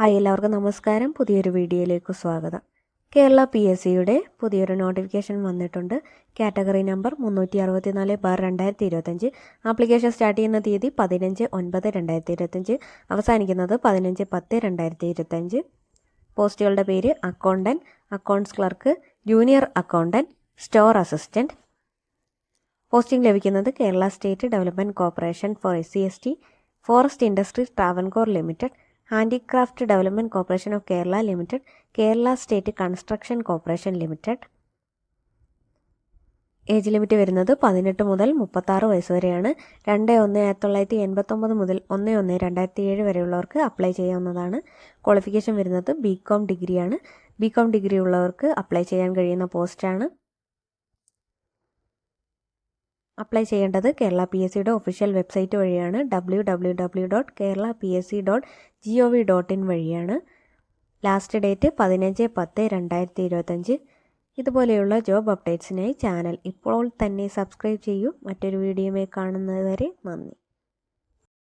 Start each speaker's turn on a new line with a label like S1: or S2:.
S1: Hi എല്ലാവർക്കും നമസ്കാരം. പുതിയൊരു വീഡിയോയിലേക്ക് സ്വാഗതം. കേരള പി എസ് സിയുടെ പുതിയൊരു നോട്ടിഫിക്കേഷൻ വന്നിട്ടുണ്ട്. കാറ്റഗറി നമ്പർ മുന്നൂറ്റി അറുപത്തിനാല് ബാർ രണ്ടായിരത്തി ഇരുപത്തഞ്ച് ആപ്ലിക്കേഷൻ സ്റ്റാർട്ട് ചെയ്യുന്ന തീയതി പതിനഞ്ച് ഒൻപത് രണ്ടായിരത്തി ഇരുപത്തഞ്ച് അവസാനിക്കുന്നത് പതിനഞ്ച് പത്ത് രണ്ടായിരത്തി ഇരുപത്തഞ്ച് പോസ്റ്റുകളുടെ പേര് accountant accounts clerk junior accountant store assistant posting ലഭിക്കുന്നത് Kerala state development corporation for S C S T forest industries Travancore limited handicraft development corporation of Kerala limited Kerala state construction corporation limited age limit വരുന്നത് പതിനെട്ട് മുതൽ മുപ്പത്താറ് വയസ്സ് വരെയാണ്. രണ്ട് ഒന്ന് ആയിരത്തി തൊള്ളായിരത്തി എൺപത്തൊമ്പത് മുതൽ ഒന്ന് ഒന്ന് രണ്ടായിരത്തി ഏഴ് വരെയുള്ളവർക്ക് അപ്ലൈ ചെയ്യാവുന്നതാണ്. ക്വാളിഫിക്കേഷൻ വരുന്നത് ബി കോം ഡിഗ്രിയാണ് ബി കോം ഡിഗ്രി ഉള്ളവർക്ക് അപ്ലൈ ചെയ്യാൻ കഴിയുന്ന പോസ്റ്റാണ് അപ്ലൈ ചെയ്യേണ്ടത് കേരള പി എസ് സിയുടെ ഒഫീഷ്യൽ വെബ്സൈറ്റ് വഴിയാണ്. W W W dot Kerala P S C dot G O V dot in വഴിയാണ്. ലാസ്റ്റ് ഡേറ്റ് പതിനഞ്ച് പത്ത് രണ്ടായിരത്തി ഇരുപത്തഞ്ച് ഇതുപോലെയുള്ള ജോബ് അപ്ഡേറ്റ്സിനായി ചാനൽ ഇപ്പോൾ തന്നെ സബ്സ്ക്രൈബ് ചെയ്യൂ. മറ്റൊരു വീഡിയോയുമായി കാണുന്നതുവരെ നന്ദി.